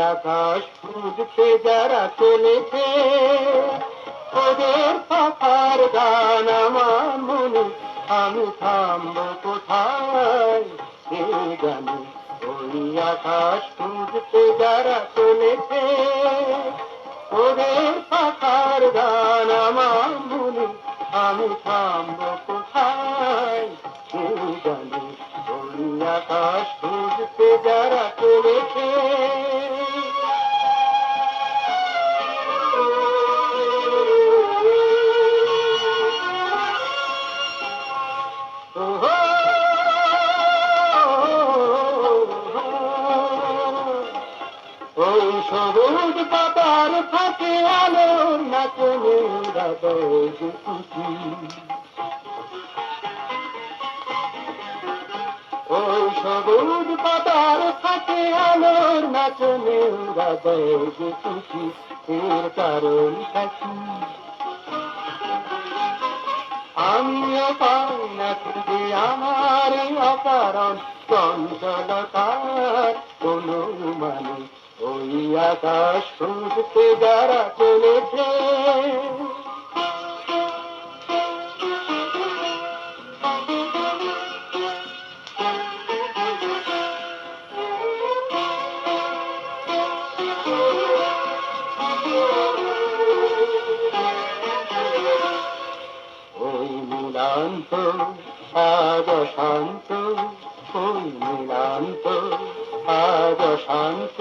আকাশ খুঁজতে যারা চলেছে। ওদের পাখার গান আমার মনে, আমি থামব কোথায়? কে জানে ওই আকাশ খুঁজতে যারা চলেছে। ওদের পাখার গান আমার মনে, আমি থামব কোথায়? কে জানে ওই আকাশ খুঁজতে যারা চলেছে। সবুজ পাতার ফাঁকে নাচনে হৃদয় ওই সবুজ পাতার ফাঁকে আলোর নাচনে এর কারণ থাকি আমিও পাই না খুঁজে আমার অকারণ চঞ্চলতার কোনো মানে ওই আকাশ খুঁজতে যারা চলেছে মিলান্ত আজ শান্ত শান্ত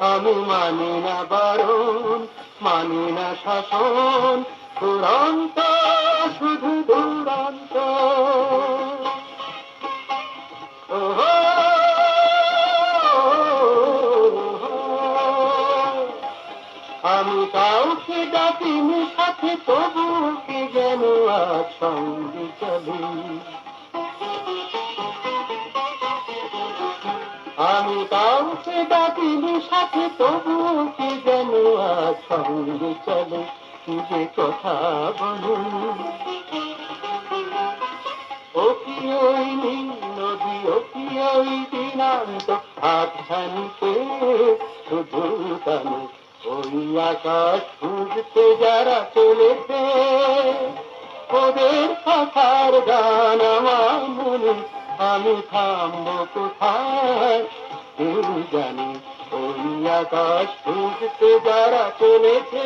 আমি মানি না বারণ, মানি না শাসন, দুরন্ত, শুধু দুরন্ত। আমি কাউকে ডাকিনি সাথে, তবু কি যেন আজ সঙ্গে চলি। আমি কাউকে ডাকিনি সাথে তবু কি যেন সঙ্গে চলে? যে কথা খানিতে শুধু কানে খুঁজতে যারা চলেছে, ওদের কথার গান আমার মনে আমি থামব কোথায়? জানি ওই আকাশ খুঁজতে যারা চলেছে